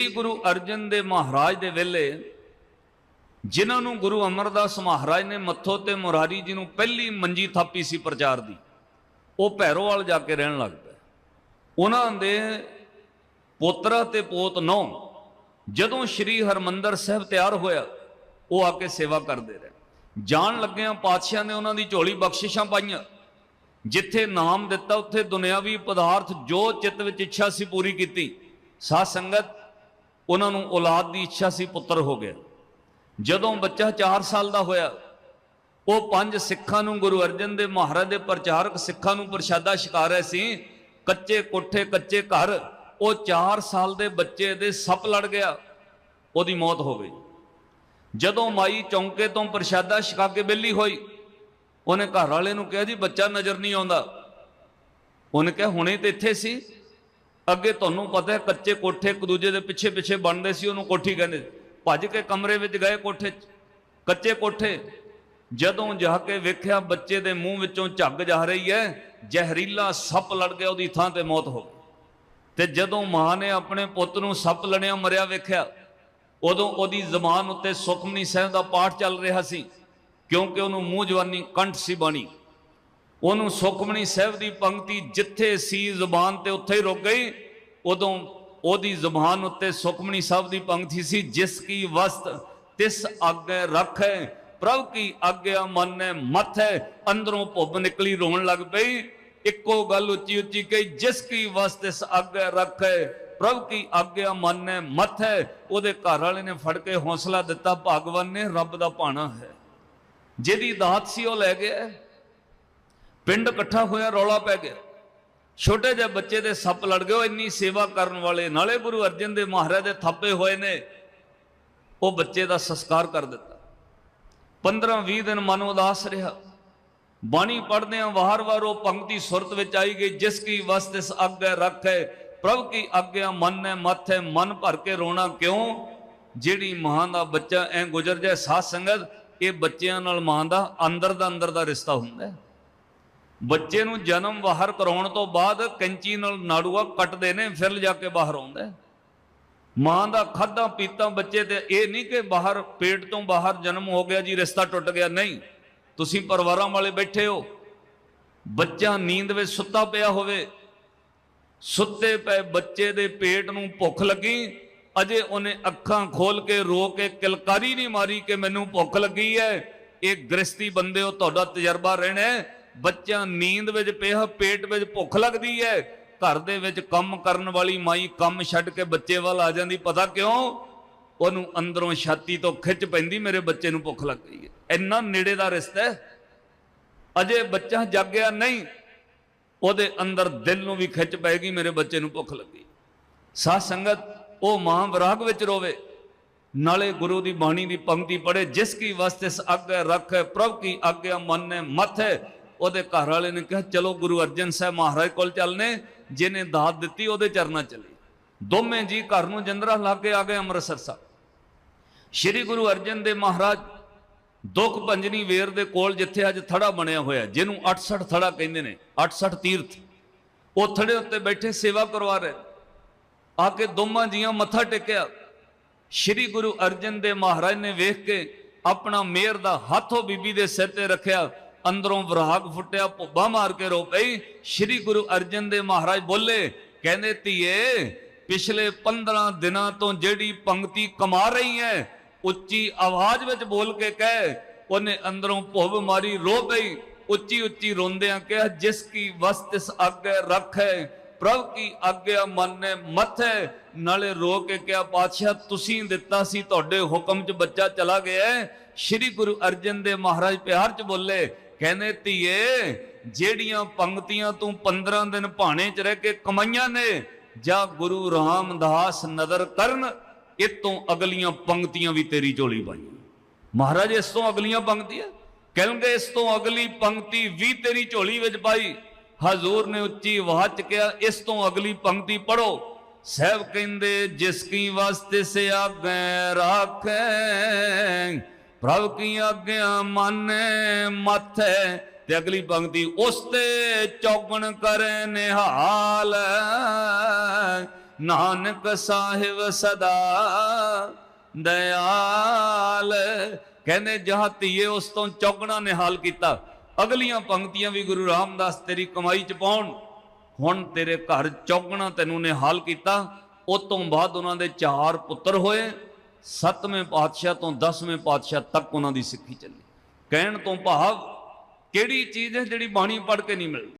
ਸ੍ਰੀ ਗੁਰੂ ਅਰਜਨ ਦੇ ਮਹਾਰਾਜ ਦੇ ਵੇਲੇ, ਜਿਨ੍ਹਾਂ ਨੂੰ ਗੁਰੂ ਅਮਰਦਾਸ ਮਹਾਰਾਜ ਨੇ ਮੱਥੋ ਤੇ ਮੁਰਾਰੀ ਜੀ ਨੂੰ ਪਹਿਲੀ ਮੰਜੀ ਥਾਪੀ ਸੀ ਪ੍ਰਚਾਰ ਦੀ, ਉਹ ਭੈਰੋਵਾਲ ਜਾ ਕੇ ਰਹਿਣ ਲੱਗ ਪਏ। ਉਹਨਾਂ ਦੇ ਪੋਤਰਾ ਤੇ ਪੋਤ ਨੌ, ਜਦੋਂ ਸ੍ਰੀ ਹਰਮੰਦਰ ਸਾਹਿਬ ਤਿਆਰ ਹੋਇਆ, ਉਹ ਆ ਕੇ ਸੇਵਾ ਕਰਦੇ ਰਹੇ। ਜਾਣ ਲੱਗਿਆਂ ਪਾਤਸ਼ਾਹ ਨੇ ਉਹਨਾਂ ਦੀ ਝੋਲੀ ਬਖਸ਼ਿਸ਼ਾਂ ਪਾਈਆਂ, ਜਿੱਥੇ ਨਾਮ ਦਿੱਤਾ, ਉੱਥੇ ਦੁਨਿਆਵੀ ਪਦਾਰਥ ਜੋ ਚਿੱਤ ਵਿੱਚ ਇੱਛਾ ਸੀ ਪੂਰੀ ਕੀਤੀ। ਸਾਧ ਸੰਗਤ ਉਹਨਾਂ ਨੂੰ ਔਲਾਦ ਦੀ ਇੱਛਾ ਸੀ, ਪੁੱਤਰ ਹੋ ਗਿਆ। ਜਦੋਂ ਬੱਚਾ 4 ਸਾਲ ਦਾ ਹੋਇਆ, ਉਹ ਪੰਜ ਸਿੱਖਾਂ ਨੂੰ, ਗੁਰੂ ਅਰਜਨ ਦੇ ਮਹਾਰਾਜ ਦੇ ਪ੍ਰਚਾਰਕ ਸਿੱਖਾਂ ਨੂੰ ਪ੍ਰਸ਼ਾਦਾ ਛਕਾ ਰਹੇ ਸੀ। ਕੱਚੇ ਕੋਠੇ, ਕੱਚੇ ਘਰ, ਉਹ 4 ਸਾਲ ਦੇ ਬੱਚੇ ਦੇ ਸੱਪ ਲੜ ਗਿਆ, ਉਹਦੀ ਮੌਤ ਹੋ ਗਈ। ਜਦੋਂ ਮਾਈ ਚੌਂਕੇ ਤੋਂ ਪ੍ਰਸ਼ਾਦਾ ਛਕਾ ਕੇ ਬੇਲੀ ਹੋਈ, ਉਹਨੇ ਘਰ ਵਾਲੇ ਨੂੰ ਕਿਹਾ, ਜੀ, ਬੱਚਾ ਨਜ਼ਰ ਨਹੀਂ ਆਉਂਦਾ। ਉਹਨੇ ਕਿਹਾ, ਹੁਣੇ ਤੇ ਇੱਥੇ ਸੀ। ਅੱਗੇ ਤੁਹਾਨੂੰ ਪਤਾ ਹੈ, ਕੱਚੇ ਕੋਠੇ ਇੱਕ ਦੂਜੇ ਦੇ ਪਿੱਛੇ ਪਿੱਛੇ ਬਣਦੇ ਸੀ, ਉਹਨੂੰ ਕੋਠੀ ਕਹਿੰਦੇ ਭੱਜ ਕੇ ਕਮਰੇ ਵਿੱਚ ਗਏ ਕੋਠੇ 'ਚ, ਕੱਚੇ ਕੋਠੇ। ਜਦੋਂ ਜਾ ਕੇ ਵੇਖਿਆ ਬੱਚੇ ਦੇ ਮੂੰਹ ਵਿੱਚੋਂ ਝੱਗ ਜਾ ਰਹੀ ਹੈ, ਜ਼ਹਿਰੀਲਾ ਸੱਪ ਲੜ ਗਿਆ, ਉਹਦੀ ਥਾਂ ਤੇ ਮੌਤ ਹੋ ਗਈ। ਤੇ ਜਦੋਂ ਮਾਂ ਨੇ ਆਪਣੇ ਪੁੱਤ ਨੂੰ ਸੱਪ ਲੜਿਆ, ਮਰਿਆ ਵੇਖਿਆ, ਉਦੋਂ ਉਹਦੀ ਜ਼ਬਾਨ ਉੱਤੇ ਸੁਖਮਨੀ ਸਾਹਿਬ ਦਾ ਪਾਠ ਚੱਲ ਰਿਹਾ ਸੀ, ਕਿਉਂਕਿ ਉਹਨੂੰ ਮੂੰਹ ਜਵਾਨੀ, ਕੰਠ ਸੀ ਬਾਣੀ। ਉਹਨੂੰ ਸੁਖਮਨੀ ਸਾਹਿਬ ਦੀ ਪੰਕਤੀ ਜਿੱਥੇ ਸੀ ਜ਼ੁਬਾਨ ਤੇ ਉੱਥੇ ਹੀ ਰੁਕ ਗਈ, ਉਦੋਂ ਉਹਦੀ ਜ਼ੁਬਾਨ ਉੱਤੇ ਸੁਖਮਨੀ ਸਾਹਿਬ ਦੀ ਪੰਕਤੀ ਸੀ, ਜਿਸ ਕੀ ਵਸਤ ਤਿਸ ਆਗੇ ਰੱਖੈ, ਪ੍ਰਭ ਕੀ ਆਗਿਆ ਮੰਨੈ ਮਥੈ, ਅੰਦਰੋਂ ਭੁੱਬ ਨਿਕਲੀ ਰੋਣ ਲੱਗ ਪਈ। ਇੱਕੋ ਗੱਲ ਉੱਚੀ ਉੱਚੀ ਕਹੀ, ਜਿਸ ਕੀ ਵਸਤ ਤਿਸ ਆਗੇ ਰੱਖੈ, ਪ੍ਰਭ ਕੀ ਆਗਿਆ ਮੰਨੈ ਮਥੈ, ਉਹਦੇ ਘਰ ਵਾਲੇ ਨੇ ਫੜ ਕੇ ਹੌਸਲਾ ਦਿੱਤਾ, ਭਗਵਾਨ ਨੇ ਰੱਬ ਦਾ ਭਾਣਾ ਹੈ। ਜਿਹਦੀ ਦਾਤ ਸੀ ਉਹ ਲੈ ਗਿਆ। ਪਿੰਡ ਇਕੱਠਾ ਹੋਇਆ, ਰੌਲਾ ਪੈ ਗਿਆ। ਛੋਟੇ ਜਿਹੇ ਬੱਚੇ ਦੇ ਸੱਪ ਲੜ ਗਏ, ਉਹ ਇੰਨੀ ਸੇਵਾ ਕਰਨ ਵਾਲੇ, ਨਾਲੇ ਗੁਰੂ ਅਰਜਨ ਦੇ ਮਹਾਰਾਜ ਦੇ ਥਾਪੇ ਹੋਏ ਨੇ, ਉਹ ਬੱਚੇ ਦਾ ਸੰਸਕਾਰ ਕਰ ਦਿੱਤਾ। 15-20 ਦਿਨ ਮਨ ਉਦਾਸ ਰਿਹਾ। ਬਾਣੀ ਪੜ੍ਹਦਿਆਂ ਵਾਰ-ਵਾਰ ਉਹ ਪੰਕਤੀ ਸੁਰਤ ਵਿੱਚ ਆਈ ਗਈ, ਜਿਸ ਕੀ ਵਸਤ ਇਸ ਅੱਗੇ ਰੱਖੇ, ਪ੍ਰਭ ਕੀ ਆਗਿਆ ਮਨ ਨੇ ਮੱਥੇ, ਮਨ ਭਰ ਕੇ ਰੋਣਾ ਕਿਉਂ? ਜਿਹੜੀ ਮਾਂ ਦਾ ਬੱਚਾ ਐ ਗੁਜ਼ਰ ਜਾਏ, ਸਾਧ ਸੰਗਤ, ਇਹ ਬੱਚਿਆਂ ਨਾਲ ਮਾਂ ਦਾ, ਅੰਦਰ ਦਾ ਅੰਦਰ ਦਾ ਰਿਸ਼ਤਾ ਹੁੰਦਾ ਹੈ। ਬੱਚੇ ਨੂੰ ਜਨਮ ਬਾਹਰ ਕਰਾਉਣ ਤੋਂ ਬਾਅਦ ਕੈਂਚੀ ਨਾਲ ਨਾੜੂਆ ਕੱਟਦੇ ਨੇ, ਫਿਰ ਲਿਜਾ ਕੇ ਬਾਹਰ ਆਉਂਦਾ ਮਾਂ ਦਾ ਖਾਦਾ ਪੀਤਾ ਬੱਚੇ ਤੇ ਇਹ ਨਹੀਂ ਕਿ ਬਾਹਰ, ਪੇਟ ਤੋਂ ਬਾਹਰ ਜਨਮ ਹੋ ਗਿਆ ਜੀ, ਰਿਸ਼ਤਾ ਟੁੱਟ ਗਿਆ। ਨਹੀਂ, ਤੁਸੀਂ ਪਰਿਵਾਰਾਂ ਵਾਲੇ ਬੈਠੇ ਹੋ। ਬੱਚਾ ਨੀਂਦ ਵਿੱਚ ਸੁੱਤਾ ਪਿਆ ਹੋਵੇ, ਸੁੱਤੇ ਪਏ ਬੱਚੇ ਦੇ ਪੇਟ ਨੂੰ ਭੁੱਖ ਲੱਗੀ, ਅਜੇ ਉਹਨੇ ਅੱਖਾਂ ਖੋਲ ਕੇ ਰੋ ਕੇ ਕਿਲਕਾਰੀ ਨਹੀਂ ਮਾਰੀ ਕਿ ਮੈਨੂੰ ਭੁੱਖ ਲੱਗੀ ਹੈ। ਇਹ ਗ੍ਰਸਤੀ ਬੰਦੇ ਹੋ ਤੁਹਾਡਾ ਤਜਰਬਾ ਰਹਿਣਾ ਹੈ। ਬੱਚਾ ਨੀਂਦ ਵਿੱਚ ਪਿਆ, ਪੇਟ ਵਿੱਚ ਭੁੱਖ ਲੱਗਦੀ ਹੈ ਘਰ ਦੇ ਵਿੱਚ ਕੰਮ ਕਰਨ ਵਾਲੀ ਮਾਈ ਕੰਮ ਛੱਡ ਕੇ ਬੱਚੇ ਵੱਲ ਆ ਜਾਂਦੀ, ਪਤਾ ਕਿਉਂ? ਉਹਨੂੰ ਅੰਦਰੋਂ ਛਾਤੀ ਤੋਂ ਖਿੱਚ ਪੈਂਦੀ, ਮੇਰੇ ਬੱਚੇ ਨੂੰ ਭੁੱਖ ਲੱਗ ਗਈ ਹੈ ਇੰਨਾ ਨੇੜੇ ਦਾ ਰਿਸ਼ਤਾ ਹੈ ਅਜੇ ਬੱਚਾ ਜਾਗਿਆ ਨਹੀਂ, ਉਹਦੇ ਅੰਦਰ ਦਿਲ ਨੂੰ ਵੀ ਖਿੱਚ ਪੈਗੀ ਮੇਰੇ ਬੱਚੇ ਨੂੰ ਭੁੱਖ ਲੱਗੀ। ਸਾਧ ਸੰਗਤ, ਉਹ ਮਾਂ ਵਿਰਾਗ ਵਿੱਚ ਰੋਵੇ। ਨਾਲੇ ਗੁਰੂ ਦੀ ਬਾਣੀ ਦੀ ਪੰਕਤੀ ਪੜ੍ਹੇ, ਜਿਸ ਕੀ ਵਸਤਿਸ ਅੱਗੇ ਰੱਖੇ, ਪ੍ਰਭ ਕੀ ਆਗਿਆ ਮੰਨੇ ਮਥੇ। ਉਹਦੇ ਘਰ ਵਾਲੇ ਨੇ ਕਿਹਾ, ਚਲੋ ਗੁਰੂ ਅਰਜਨ ਸਾਹਿਬ ਮਹਾਰਾਜ ਕੋਲ ਚੱਲਨੇ, ਜਿਹਨੇ ਦਾਤ ਦਿੱਤੀ ਉਹਦੇ ਚਰਨਾਂ ਚੱਲੇ ਦੋਵੇਂ ਜੀ ਘਰ ਨੂੰ ਜੰਦਰਾ ਲਾ ਕੇ ਆ ਗਏ ਅੰਮ੍ਰਿਤਸਰ ਸਾਹਿਬ। ਸ਼੍ਰੀ ਗੁਰੂ ਅਰਜਨ ਦੇ ਮਹਾਰਾਜ ਦੁੱਖ ਪੰਜਨੀ ਵੇਰ ਦੇ ਕੋਲ ਜਿੱਥੇ ਅੱਜ ਥੜਾ ਬਣਿਆ ਹੋਇਆ, ਜਿਹਨੂੰ 68 ਥੜਾ ਕਹਿੰਦੇ ਨੇ 68 ਤੀਰਥ, ਉਹ ਥੜੇ ਉੱਤੇ ਬੈਠੇ ਸੇਵਾ ਕਰਵਾ ਰਹੇ। ਆ ਕੇ ਦੋਵਾਂ ਜੀਆਂ ਮੱਥਾ ਟੇਕਿਆ। ਸ਼੍ਰੀ ਗੁਰੂ ਅਰਜਨ ਦੇ ਮਹਾਰਾਜ ਨੇ ਵੇਖ ਕੇ ਆਪਣਾ ਮੇਰ ਦਾ ਹੱਥੋਂ ਬੀਬੀ ਦੇ ਸਿਰ ਤੇ ਰੱਖਿਆ। ਅੰਦਰੋਂ ਵਿਰਾਗ ਫੁੱਟਿਆ, ਭੁੱਬਾ ਮਾਰ ਕੇ ਰੋ ਪਈ। ਸ਼੍ਰੀ ਗੁਰੂ ਅਰਜਨ ਦੇ ਮਹਾਰਾਜ ਬੋਲੇ, ਕਹਿੰਦੇ, ਧੀਏ, ਪਿਛਲੇ 15 ਦਿਨਾਂ ਤੋਂ ਜਿਹੜੀ ਪੰਕਤੀ ਕਮਾ ਰਹੀ ਹੈ ਉੱਚੀ ਆਵਾਜ਼ ਵਿੱਚ ਬੋਲ ਕੇ ਕਹਿ, ਉਹਨੇ ਅੰਦਰੋਂ ਭੁੱਬ ਮਾਰੀ, ਰੋ ਪਈ। ਉੱਚੀ ਉੱਚੀ ਰੋਂਦਿਆਂ ਕਿਹਾ, ਜਿਸ ਕੀ ਵਸਤ ਇਸ ਅੱਗੇ ਰੱਖੇ, ਪ੍ਰਭ ਕੀ ਆਗਿਆ ਮੰਨੇ ਮੱਥੇ। ਨਾਲੇ ਰੋ ਕੇ ਕਿਹਾ, ਪਾਤਸ਼ਾਹ, ਤੁਸੀਂ ਦਿੱਤਾ ਸੀ, ਤੁਹਾਡੇ ਹੁਕਮ 'ਚ ਬੱਚਾ ਚਲਾ ਗਿਆ ਹੈ। ਸ਼੍ਰੀ ਗੁਰੂ ਅਰਜਨ ਦੇ ਮਹਾਰਾਜ ਪਿਆਰ 'ਚ ਬੋਲੇ ਕਹਿੰਦੇ, ਧੀਏ, ਜਿਹੜੀਆਂ ਪੰਕਤੀਆਂ ਤੂੰ 15 ਦਿਨ ਭਾਣੇ 'ਚ ਰਹਿ ਕੇ ਕਮਾਈਆਂ ਨੇ, ਜਾਂ ਗੁਰੂ ਰਾਮਦਾਸ ਨਦਰ ਕਰਨ ਇਹ ਅਗਲੀਆਂ ਪੰਕਤੀਆਂ ਵੀ ਤੇਰੀ ਝੋਲੀ ਪਾਈਆਂ ਮਹਾਰਾਜ, ਇਸ ਤੋਂ ਅਗਲੀਆਂ ਪੰਕਤੀਆਂ? ਕਹਿੰਦੇ ਇਸ ਤੋਂ ਅਗਲੀ ਪੰਕਤੀ ਵੀ ਤੇਰੀ ਝੋਲੀ ਵਿੱਚ ਪਾਈ। ਹਜ਼ੂਰ ਨੇ ਉੱਚੀ ਆਵਾਜ਼ ਚ ਕਿਹਾ, ਇਸ ਤੋਂ ਅਗਲੀ ਪੰਕਤੀ ਪੜੋ ਸਹਿਬ ਕਹਿੰਦੇ, ਜਿਸ ਕੀ ਵਾਸਤੇ ਸਿਆ ਗੈ ਰੱਖੇ ਪ੍ਰਭ ਕੀ ਆਗਿਆ ਮੰਨੇ ਮੱਥੇ, ਤੇ ਅਗਲੀ ਪੰਕਤੀ, ਉਸ ਤੇ ਚੌਗਣ ਕਰੇ ਨਿਹਾਲ। ਨਾਨਕ ਸਾਹਿਬ ਸਦਾ ਦਇਆਲ। ਕਹਿੰਦੇ, ਜਹਾਂ ਧੀਏ ਉਸ ਤੋਂ ਚੌਗਣਾ ਨਿਹਾਲ ਕੀਤਾ, ਅਗਲੀਆਂ ਪੰਕਤੀਆਂ ਵੀ ਗੁਰੂ ਰਾਮਦਾਸ ਤੇਰੀ ਕਮਾਈ ਚ ਪਾਉਣ। ਹੁਣ ਤੇਰੇ ਘਰ ਚੌਗਣਾ ਤੈਨੂੰ ਨਿਹਾਲ ਕੀਤਾ, ਉਸ ਤੋਂ ਬਾਅਦ ਉਹਨਾਂ ਦੇ ਚਾਰ ਪੁੱਤਰ ਹੋਏ। ਸੱਤਵੇਂ ਪਾਤਸ਼ਾਹ ਤੋਂ 10ਵੇਂ ਪਾਤਸ਼ਾਹ ਤੱਕ ਉਹਨਾਂ ਦੀ ਸਿੱਖੀ ਚੱਲੀ। ਕਹਿਣ ਤੋਂ ਭਾਵ ਕਿਹੜੀ ਚੀਜ਼ ਹੈ ਜਿਹੜੀ ਬਾਣੀ ਪੜ੍ਹ ਕੇ ਨਹੀਂ ਮਿਲਦੀ?